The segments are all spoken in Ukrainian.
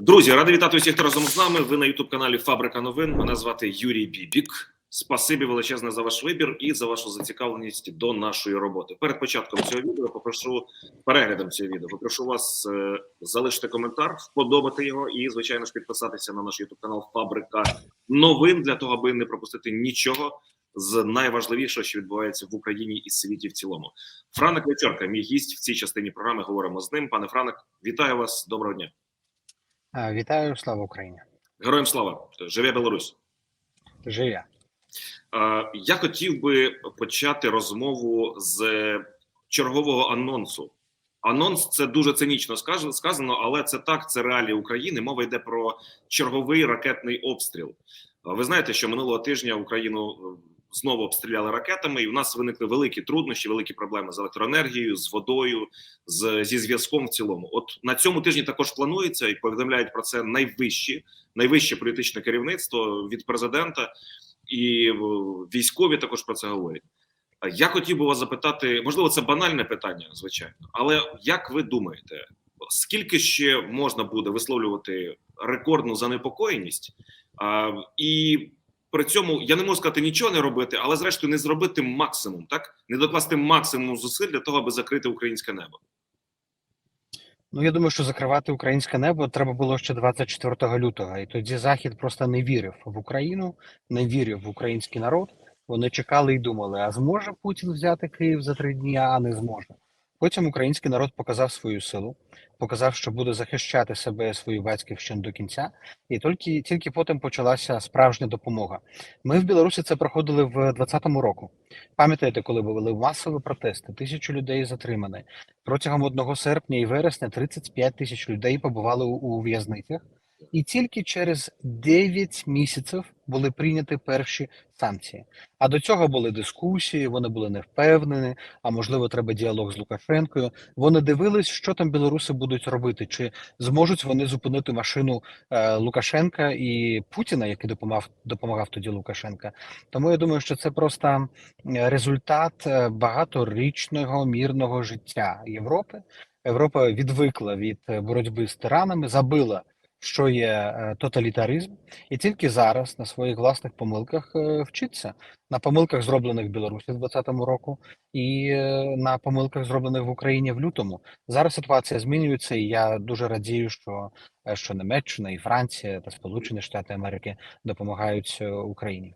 Друзі, радий вітати усіх, разом з нами. Ви на youtube каналі Фабрика новин. Мене звати Юрій Бібік. Спасибі величезне за ваш вибір і за вашу зацікавленість до нашої роботи. Перед початком цього відео попрошу переглядом цього відео. Попрошу вас е, залишити коментар, вподобати його і, звичайно ж, підписатися на наш youtube канал Фабрика новин для того, аби не пропустити нічого з найважливішого, що відбувається в Україні і світі в цілому. Франик Вечорка, мій гість в цій частині програми. Говоримо з ним. Пане Франик, вітаю вас. Доброго дня. Вітаю, слава Україні! Героям слава! Живе Білорусь! Живя. Е, Я хотів би почати розмову з чергового анонсу. Анонс це дуже цинічно сказано, але це так, це реалії України. Мова йде про черговий ракетний обстріл. Ви знаєте, що минулого тижня Україну знову обстріляли ракетами, і в нас виникли великі труднощі, великі проблеми з електроенергією, з водою, з, зі зв'язком в цілому. От на цьому тижні також планується і повідомляють про це найвищі, найвище політичне керівництво від президента і військові також про це говорять. Я хотів би вас запитати, можливо, це банальне питання, звичайно, але як ви думаєте, скільки ще можна буде висловлювати рекордну занепокоєність? А, і при цьому я не можу сказати нічого не робити, але зрештою не зробити максимум, так не докласти максимум зусиль для того, аби закрити українське небо. Ну я думаю, що закривати українське небо треба було ще 24 лютого, і тоді Захід просто не вірив в Україну, не вірив в український народ. Вони чекали і думали: а зможе Путін взяти Київ за три дні, а не зможе. Потім український народ показав свою силу, показав, що буде захищати себе свою батьківщину до кінця, і тільки тільки потім почалася справжня допомога. Ми в Білорусі це проходили в 2020 року. Пам'ятаєте, коли були масові протести, тисячу людей затримані. Протягом одного серпня і вересня 35 тисяч людей побували у в'язницях, і тільки через 9 місяців були прийняті перші санкції. А до цього були дискусії, вони були не впевнені. А можливо, треба діалог з Лукашенкою. Вони дивились, що там білоруси будуть робити, чи зможуть вони зупинити машину е, Лукашенка і Путіна, який допомагав допомагав тоді Лукашенка. Тому я думаю, що це просто е, результат е, багаторічного мірного життя Європи. Європа відвикла від е, боротьби з тиранами, забила, що є е, тоталітаризм, і тільки зараз на своїх власних помилках е, вчиться на помилках, зроблених в Білорусі в 2020 року, і е, на помилках, зроблених в Україні в лютому. Зараз ситуація змінюється, і я дуже радію, що, що Німеччина і Франція та Сполучені Штати Америки допомагають Україні.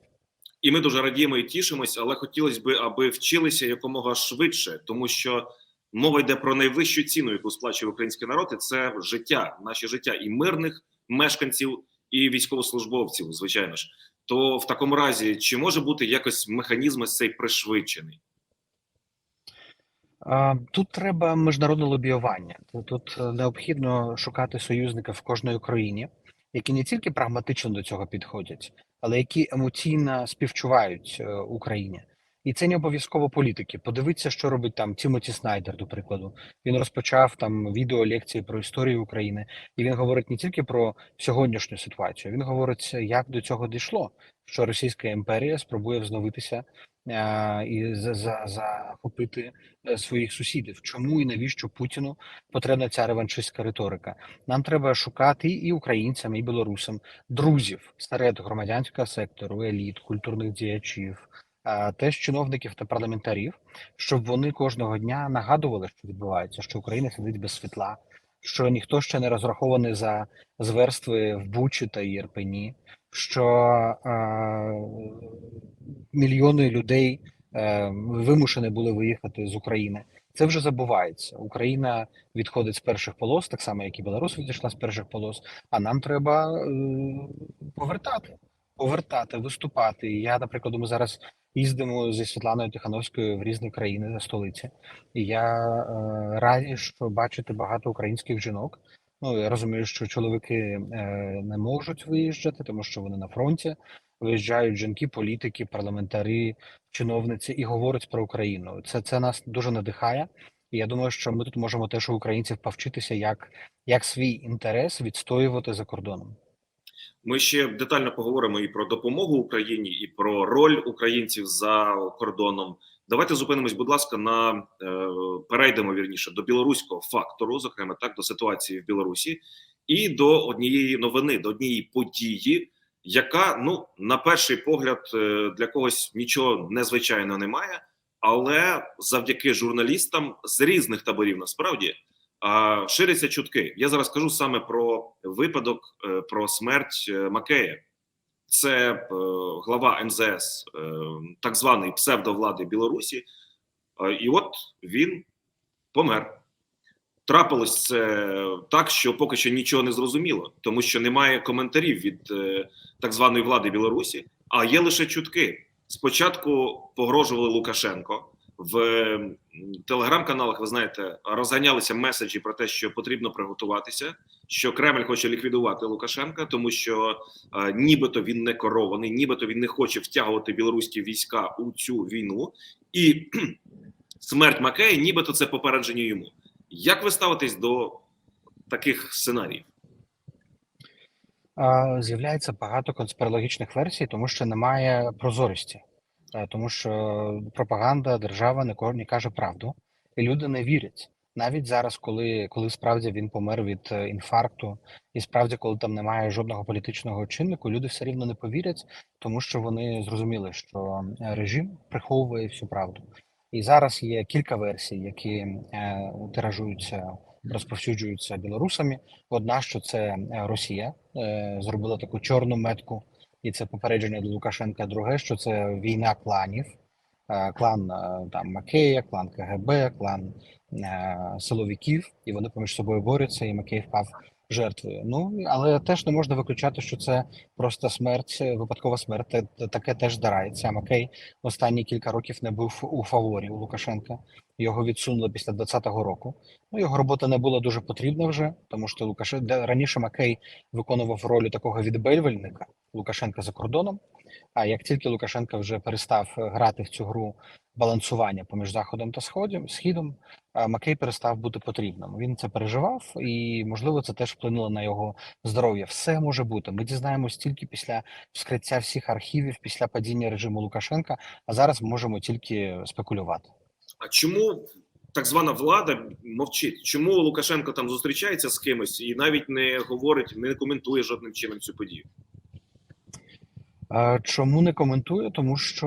І ми дуже радіємо і тішимося, але хотілося б, аби вчилися якомога швидше, тому що мова йде про найвищу ціну, яку сплачує український народ, і це життя, наше життя і мирних мешканців, і військовослужбовців, звичайно ж. То в такому разі, чи може бути якось механізм цей пришвидшений? Тут треба міжнародне лобіювання. Тут- е, необхідно шукати союзників в кожної країні, які не тільки прагматично до цього підходять, але які емоційно співчувають е, Україні. І це не обов'язково політики. Подивіться, що робить там Тімоті Снайдер, до прикладу. Він розпочав там відео лекції про історію України, і він говорить не тільки про сьогоднішню ситуацію, він говорить, як до цього дійшло, що Російська імперія спробує взнавитися е, і за, за, захопити е, своїх сусідів. Чому і навіщо Путіну потрібна ця реваншистська риторика? Нам треба шукати і українцям, і білорусам друзів серед громадянського сектору, еліт, культурних діячів, а, теж чиновників та парламентарів, щоб вони кожного дня нагадували, що відбувається, що Україна сидить без світла, що ніхто ще не розрахований за зверстви в Бучі та Єрпені, що е, мільйони людей е, вимушені були виїхати з України. Це вже забувається. Україна відходить з перших полос, так само як і Білорусь відійшла з перших полос. А нам треба е, повертати, повертати, виступати. Я, наприклад, ми зараз їздимо зі Світланою Тихановською в різні країни за столиці, і я е, радий, що бачити багато українських жінок. Ну я розумію, що чоловіки е, не можуть виїжджати, тому що вони на фронті. Виїжджають жінки, політики, парламентарі, чиновниці і говорять про Україну. Це це нас дуже надихає. І я думаю, що ми тут можемо теж у українців повчитися, як, як свій інтерес відстоювати за кордоном. Ми ще детально поговоримо і про допомогу Україні, і про роль українців за кордоном. Давайте зупинимось, будь ласка, на е, перейдемо вірніше до білоруського фактору, зокрема так до ситуації в Білорусі. і до однієї новини, до однієї події, яка ну на перший погляд е, для когось нічого незвичайного немає, але завдяки журналістам з різних таборів насправді а, ширяться чутки. Я зараз кажу саме про випадок е, про смерть е, Макея. Це е, глава МЗС, е, так званий псевдовлади Білорусі. І от він помер. Трапилось це так, що поки що нічого не зрозуміло, тому що немає коментарів від так званої влади Білорусі, а є лише чутки. Спочатку погрожували Лукашенко в телеграм-каналах. Ви знаєте, розганялися меседжі про те, що потрібно приготуватися, що Кремль хоче ліквідувати Лукашенка, тому що е, нібито він не корований, нібито він не хоче втягувати білоруські війська у цю війну, і смерть Макея, нібито це попередження йому. Як ви ставитесь до таких сценаріїв? З'являється багато конспірологічних версій, тому що немає прозорості, тому що пропаганда, держава не ко- не каже правду, і люди не вірять. Навіть зараз, коли, коли справді він помер від е, інфаркту, і справді, коли там немає жодного політичного чиннику, люди все рівно не повірять, тому що вони зрозуміли, що е, режим приховує всю правду. І зараз є кілька версій, які е, тиражуються, розповсюджуються білорусами. Одна, що це е, Росія е, зробила таку чорну метку, і це попередження до Лукашенка. Друге, що це війна кланів, Е, клан е, там Макея, клан КГБ, клан е, силовиків, і вони поміж собою борються, і Макей впав жертвою. Ну але теж не можна виключати, що це просто смерть, випадкова смерть. Таке теж здарається. А Макей останні кілька років не був у фаворі у Лукашенка. Його відсунули після 20-го року. Ну його робота не була дуже потрібна вже, тому що Лукашенко раніше Макей виконував роль такого відбельвельника Лукашенка за кордоном. А як тільки Лукашенко вже перестав грати в цю гру балансування поміж заходом та сходом східом, Макей перестав бути потрібним. Він це переживав, і можливо це теж вплинуло на його здоров'я. Все може бути. Ми дізнаємось тільки після вскриття всіх архівів, після падіння режиму Лукашенка. А зараз можемо тільки спекулювати. А чому так звана влада мовчить? Чому Лукашенко там зустрічається з кимось і навіть не говорить, не коментує жодним чином цю подію? Чому не коментую? Тому що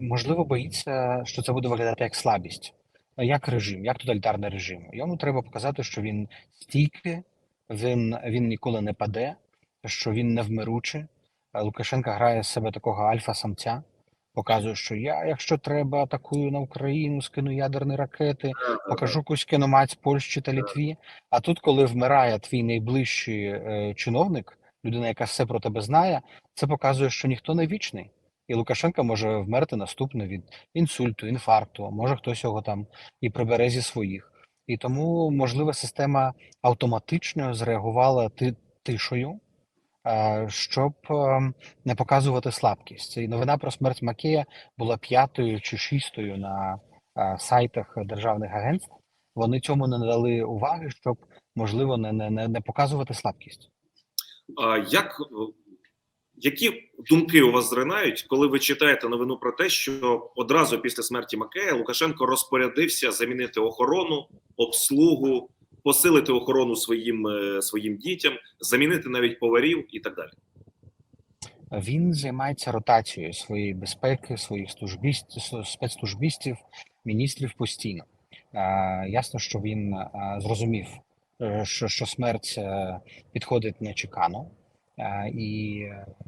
можливо боїться, що це буде виглядати як слабість, як режим, як тоталітарний режим. Йому треба показати, що він стійкий, він, він ніколи не паде, що він невмиручий. Лукашенко грає з себе такого альфа-самця, показує, що я, якщо треба, атакую на Україну, скину ядерні ракети, покажу кузькину мать Польщі та Літві. А тут, коли вмирає твій найближчий е, чиновник, людина, яка все про тебе знає, це показує, що ніхто не вічний. І Лукашенко може вмерти наступно від інсульту, інфаркту, може хтось його там і прибере зі своїх. І тому, можливо, система автоматично зреагувала ти, тишою, е, щоб е, не показувати слабкість. І новина про смерть Макея була п'ятою чи шістою на е, сайтах державних агентств. Вони цьому не надали уваги, щоб можливо не, не не показувати слабкість. Як е, які думки у вас зринають, коли ви читаєте новину про те, що одразу після смерті Макея Лукашенко розпорядився замінити охорону, обслугу, посилити охорону своїм е, своїм дітям, замінити навіть поварів і так далі? Він займається ротацією своєї безпеки, своїх службістів, спецслужбістів, міністрів постійно. Ясно, що він зрозумів, що, що смерть е, підходить нечекано, е, і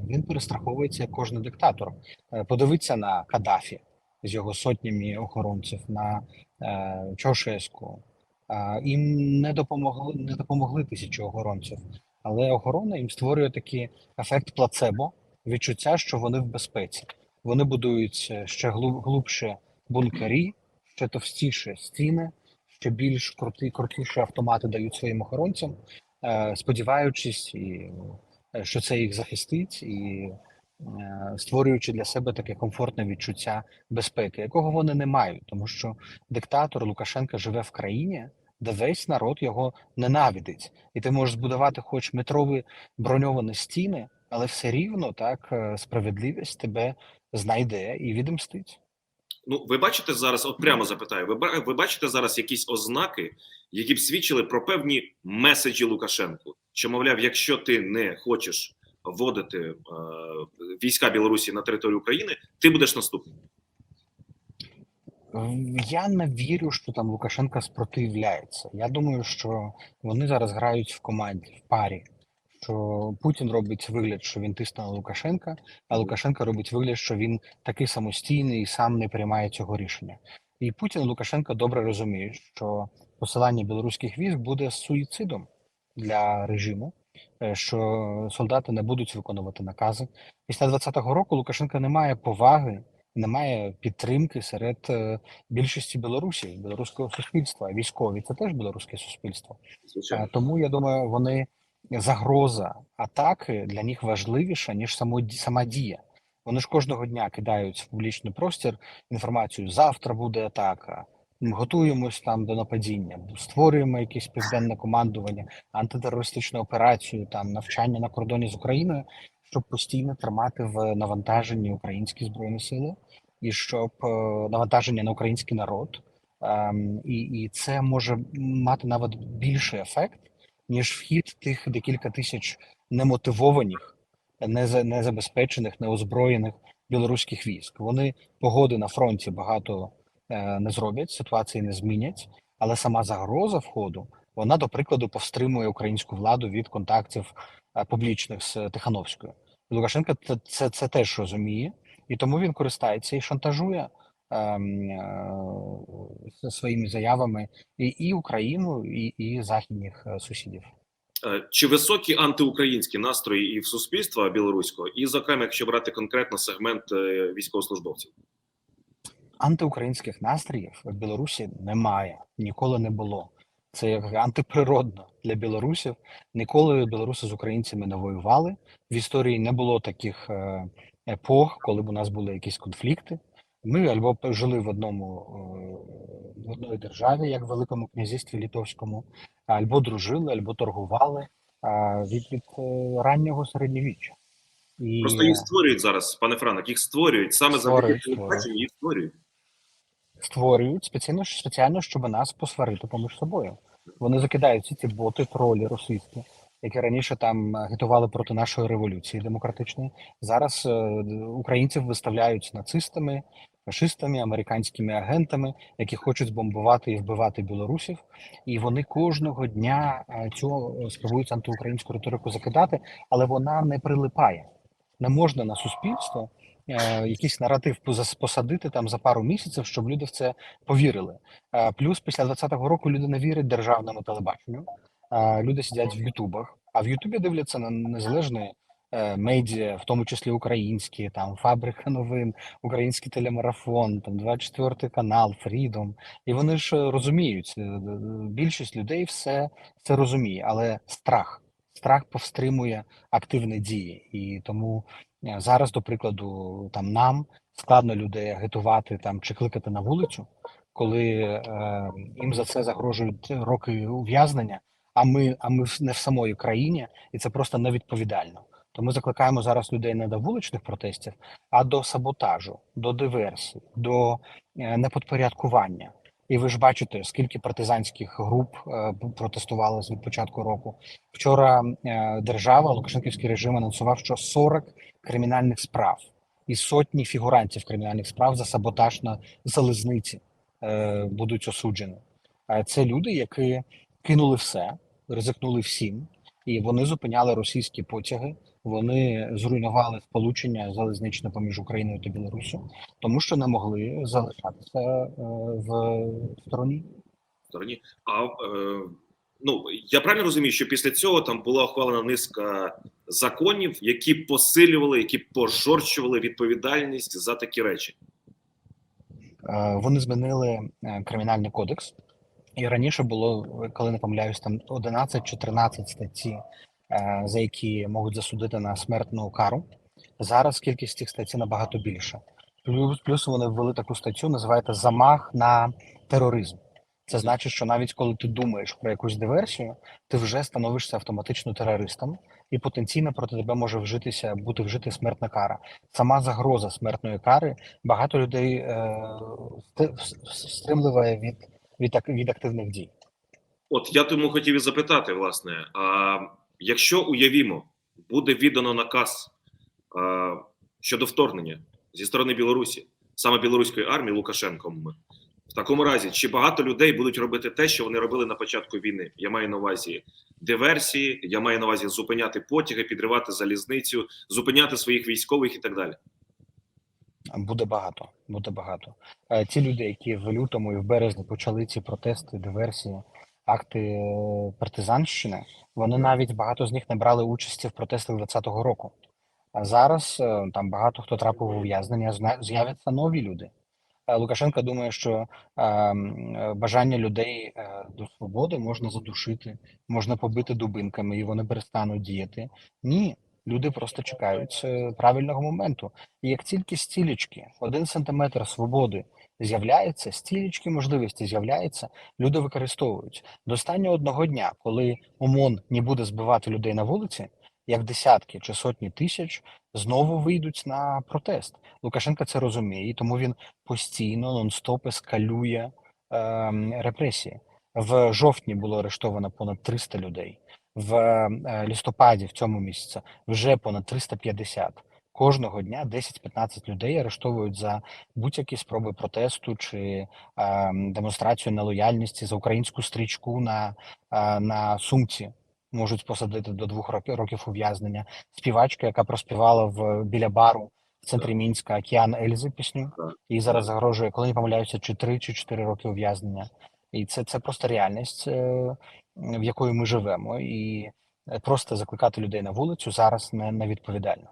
він перестраховується як кожен диктатор. Е, Подивиться на Каддафі з його сотнями охоронців, на е, Чаушеску. Е, Їм не допомогли, не допомогли тисячі охоронців, але охорона їм створює такий ефект плацебо відчуття, що вони в безпеці. Вони будують е, ще глу- глубше бункері, ще товстіше стіни, ще більш круті, крутіші автомати дають своїм охоронцям, е, сподіваючись, і, е, що це їх захистить, і е, створюючи для себе таке комфортне відчуття безпеки, якого вони не мають, тому що диктатор Лукашенка живе в країні, де весь народ його ненавидить, і ти можеш збудувати хоч метрові броньовані стіни, але все рівно так справедливість тебе знайде і відомстить. Ну, ви бачите зараз, от прямо запитаю, ви, ви бачите зараз якісь ознаки, які б свідчили про певні меседжі Лукашенку, що, мовляв, якщо ти не хочеш вводити е, війська Білорусі на територію України, ти будеш наступним. Ем, Я не вірю, що там Лукашенко спротивляється. Я думаю, що вони зараз грають в команді, в парі. Що Путін робить вигляд, що він тисне на Лукашенка, а Лукашенко робить вигляд, що він такий самостійний і сам не приймає цього рішення. І Путін і Лукашенко добре розуміють, що посилання білоруських військ буде суїцидом для режиму, е, що солдати не будуть виконувати накази. Після 20-го року Лукашенко не має поваги, немає підтримки серед е, більшості Білорусі, білоруського суспільства. Військові це теж білоруське суспільство. Е, Тому я думаю, вони загроза атаки для них важливіша ніж само сама дія. Вони ж кожного дня кидають в публічний простір інформацію: завтра буде атака. Готуємось там до нападіння, створюємо якесь південне командування, антитерористичну операцію, там навчання на кордоні з Україною, щоб постійно тримати в навантаженні українські збройні сили і щоб е, навантаження на український народ. Ем, і, і це може мати навіть більший ефект, ніж вхід тих декілька тисяч немотивованих, неза- незабезпечених, неозброєних білоруських військ. Вони погоди на фронті багато е, не зроблять, ситуації не змінять, але сама загроза входу вона, до прикладу, повстримує українську владу від контактів е, публічних з Тихановською. Лукашенко це, це, це теж розуміє, і тому він користається і шантажує своїми заявами і, і Україну, і, і західних е, сусідів. Е, Чи високі антиукраїнські настрої і в суспільства білоруського, і, зокрема, якщо брати конкретно сегмент е, військовослужбовців? Антиукраїнських настроїв в Білорусі немає, ніколи не було. Це як антиприродно для білорусів. Ніколи білоруси з українцями не воювали. В історії не було таких е, епох, коли б у нас були якісь конфлікти. Ми або жили в одному е, в одній державі, як в Великому князівстві Литовському, або дружили, або торгували е, від, від е, раннього середньовіччя. І Просто їх створюють зараз, пане Франок, їх створюють саме Створюють, завдяки створюють. їх створюють. створюють спеціально спеціально, щоб нас посварити поміж собою. Вони закидають всі ці боти, тролі російські, які раніше там агітували проти нашої революції демократичної. Зараз е, українців виставляють нацистами, фашистами, американськими агентами, які хочуть збомбувати і вбивати білорусів. І вони кожного дня е, цю е, спробують антиукраїнську риторику закидати, але вона не прилипає. Не можна на суспільство е, якийсь наратив посадити там за пару місяців, щоб люди в це повірили. Плюс після 20-го року люди не вірять державному телебаченню. Люди сидять в Ютубах, а в Ютубі дивляться на незалежні медіа, в тому числі українські, там фабрика новин, український телемарафон, там 24 канал, Фрідом. І вони ж е, розуміють, е, більшість людей все це розуміє, але страх. Страх повстримує активні дії, і тому е, зараз, до прикладу, там нам складно людей агітувати там чи кликати на вулицю, коли е, їм за це загрожують роки ув'язнення. А ми, а ми не в самої країні, і це просто невідповідально. То ми закликаємо зараз людей не до вуличних протестів, а до саботажу, до диверсій, до е, неподпорядкування. І ви ж бачите, скільки партизанських груп е, протестували з від початку року. Вчора е, держава, Лукашенківський режим анонсував, що 40 кримінальних справ і сотні фігурантів кримінальних справ за саботаж на залізниці будуть осуджені. Це люди, які кинули все, ризикнули всім, і вони зупиняли російські потяги. Вони зруйнували сполучення залізничне поміж Україною та Білоруссю, тому що не могли залишатися е, в стороні. стороні. А е, ну я правильно розумію, що після цього там була ухвалена низка законів, які посилювали, які пожорчували відповідальність за такі речі. Е, Вони змінили кримінальний кодекс, і раніше було, коли не помиляюсь, там 11 чи 13 статті, за які можуть засудити на смертну кару. Зараз кількість цих статей набагато більша. Плюс, плюс вони ввели таку статтю, називається замах на тероризм. Це значить, що навіть коли ти думаєш про якусь диверсію, ти вже становишся автоматично терористом, і потенційно проти тебе може вжитися бути вжити смертна кара. Сама загроза смертної кари багато людей е, стримливає від, від, від активних дій. От я тому хотів і запитати, власне, а якщо уявімо, буде віддано наказ а, щодо вторгнення зі сторони Білорусі, саме білоруської армії Лукашенком, в такому разі, чи багато людей будуть робити те, що вони робили на початку війни? Я маю на увазі диверсії, я маю на увазі зупиняти потяги, підривати залізницю, зупиняти своїх військових і так далі. Буде багато, буде багато. Е, Ті люди, які в лютому і в березні почали ці протести, диверсії, акти е, партизанщини, вони навіть багато з них не брали участі в протестах 2020 року. А зараз е, там багато хто трапив у ув'язнення, з'являться нові люди. Е, Лукашенко думає, що бажання людей е, до свободи можна задушити, можна побити дубинками, і вони перестануть діяти. Ні, люди просто чекають правильного моменту. І як тільки стілечки, один сантиметр свободи з'являється, стілечки можливості з'являються, люди використовують. До останнього одного дня, коли ОМОН не буде збивати людей на вулиці, як десятки чи сотні тисяч знову вийдуть на протест. Лукашенко це розуміє, і тому він постійно нон-стоп ескалює ем, репресії. В жовтні було арештовано понад 300 людей. В е, листопаді в цьому місяці вже понад 350. Кожного дня 10-15 людей арештовують за будь-які спроби протесту чи е, демонстрацію нелояльності за українську стрічку на, е, на сумці. Можуть посадити до двох років років ув'язнення. Співачка, яка проспівала в біля бару в центрі Мінська Океан Ельзи пісню, і зараз загрожує, коли не помиляюся, чи 3 чи 4 роки ув'язнення. І це, це просто реальність, е, в якої ми живемо, і е, просто закликати людей на вулицю зараз не, не відповідально.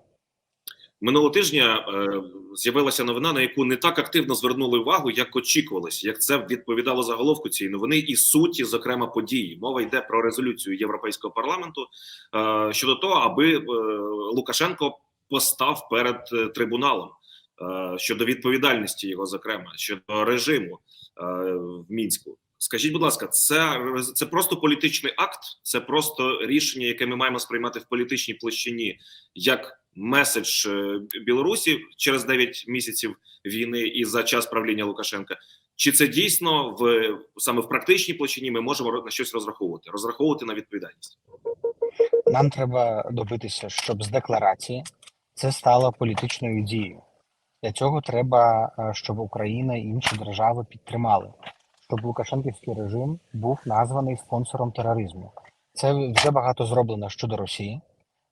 Минулого тижня е, з'явилася новина, на яку не так активно звернули увагу, як очікувалось, як це відповідало заголовку цієї новини і суті, зокрема події. Мова йде про резолюцію Європейського парламенту е, щодо того, аби е, Лукашенко постав перед е, трибуналом е, щодо відповідальності його, зокрема щодо режиму е, в мінську. Скажіть, будь ласка, це, це просто політичний акт, це просто рішення, яке ми маємо сприймати в політичній площині як меседж е, Білорусі через 9 місяців війни і за час правління Лукашенка. Чи це дійсно в саме в практичній площині ми можемо на щось розраховувати, розраховувати на відповідальність? Нам треба добитися, щоб з декларації це стало політичною дією. Для цього треба, е, щоб Україна і інші держави підтримали, щоб Лукашенківський режим був названий спонсором тероризму. Це вже багато зроблено щодо Росії,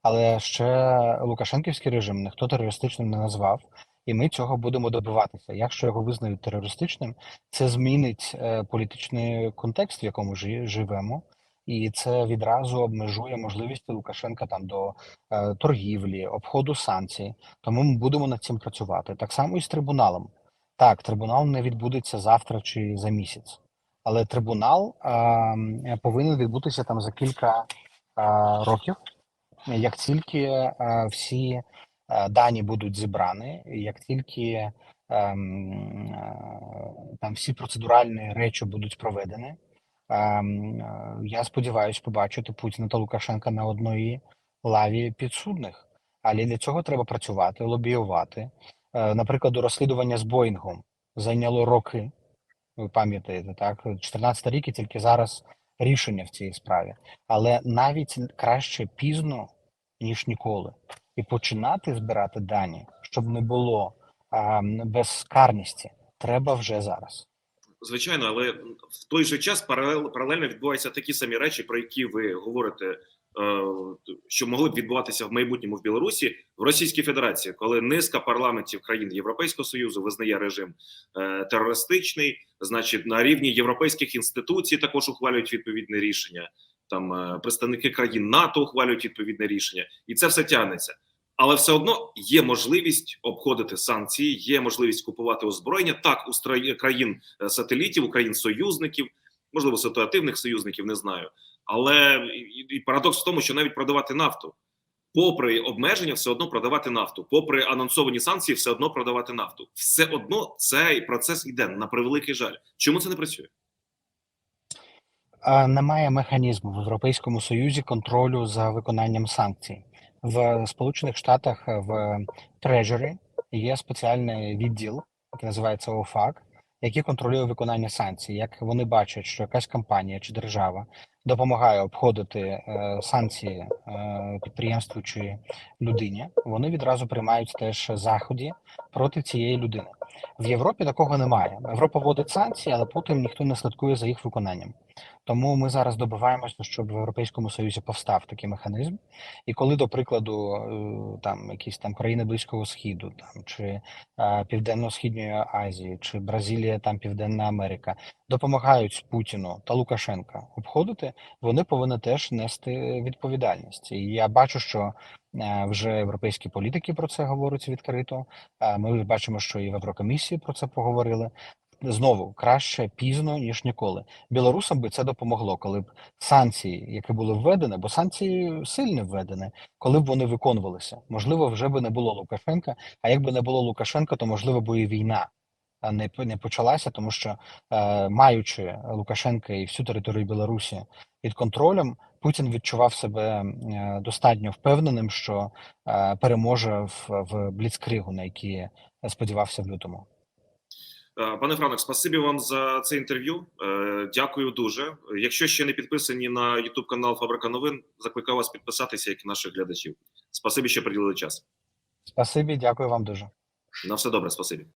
але ще Лукашенківський режим ніхто терористичним не назвав, і ми цього будемо добиватися. Якщо його визнають терористичним, це змінить е, політичний контекст, в якому жи- живемо. І це відразу обмежує можливості Лукашенка там до е, торгівлі, обходу санкцій. Тому ми будемо над цим працювати. Так само і з трибуналом. Так, трибунал не відбудеться завтра чи за місяць, але трибунал е, повинен відбутися там за кілька е, років, як тільки е, всі е, дані будуть зібрані, як тільки ем, е, там всі процедуральні речі будуть проведені. Ем, е, Я сподіваюся побачити Путіна та Лукашенка на одній лаві підсудних. Але для цього треба працювати, лобіювати. Е, Наприклад, розслідування з Боїнгом зайняло роки. Ви пам'ятаєте, так? 14 рік і тільки зараз рішення в цій справі. Але навіть краще пізно, ніж ніколи. І починати збирати дані, щоб не було ем, безкарності, треба вже зараз. Звичайно, але в той же час паралел, паралельно відбуваються такі самі речі, про які ви говорите, що могли б відбуватися в майбутньому в Білорусі в Російській Федерації, коли низка парламентів країн Європейського союзу визнає режим е, терористичний, значить на рівні європейських інституцій також ухвалюють відповідне рішення. Там е, представники країн НАТО ухвалюють відповідне рішення, і це все тягнеться. Але все одно є можливість обходити санкції, є можливість купувати озброєння так у країн е, сателітів, у країн союзників, можливо, ситуативних союзників, не знаю. Але і, парадокс в тому, що навіть продавати нафту, попри обмеження, все одно продавати нафту, попри анонсовані санкції, все одно продавати нафту. Все одно цей процес йде на превеликий жаль. Чому це не працює? Немає механізму в Європейському Союзі контролю за виконанням санкцій. В Сполучених Штатах е, в Treasury є спеціальний відділ, який називається ОФАК, який контролює виконання санкцій. Як вони бачать, що якась компанія чи держава допомагає обходити е, санкції е, підприємству чи людині, вони відразу приймають теж заходи проти цієї людини. В Європі такого немає. Європа вводить санкції, але потім ніхто не слідкує за їх виконанням. Тому ми зараз добиваємося, щоб в Європейському Союзі повстав такий механізм. І коли, до прикладу, е, там якісь там країни Близького Східу, там чи Південно-Східної Азії, чи Бразилія, там Південна Америка допомагають Путіну та Лукашенка обходити, вони повинні теж нести відповідальність. І я бачу, що е, вже європейські політики про це говорять відкрито. Е, Ми бачимо, що і в Єврокомісії про це поговорили. Знову краще пізно ніж ніколи. Білорусам би це допомогло, коли б санкції, які були введені, бо санкції сильно введені, коли б вони виконувалися. Можливо, вже би не було Лукашенка. А якби не було Лукашенка, то можливо би і війна не не почалася, тому що е, маючи Лукашенка і всю територію Білорусі під контролем, Путін відчував себе е, достатньо впевненим, що е, переможе в, в Бліцкригу, на який сподівався в лютому. Е, Пане Франок, спасибі вам за це інтерв'ю. Е, Дякую дуже. Якщо ще не підписані на YouTube канал Фабрика новин, закликаю вас підписатися, як і наших глядачів. Спасибі, що приділили час. Спасибі, дякую вам дуже. На все добре, спасибі.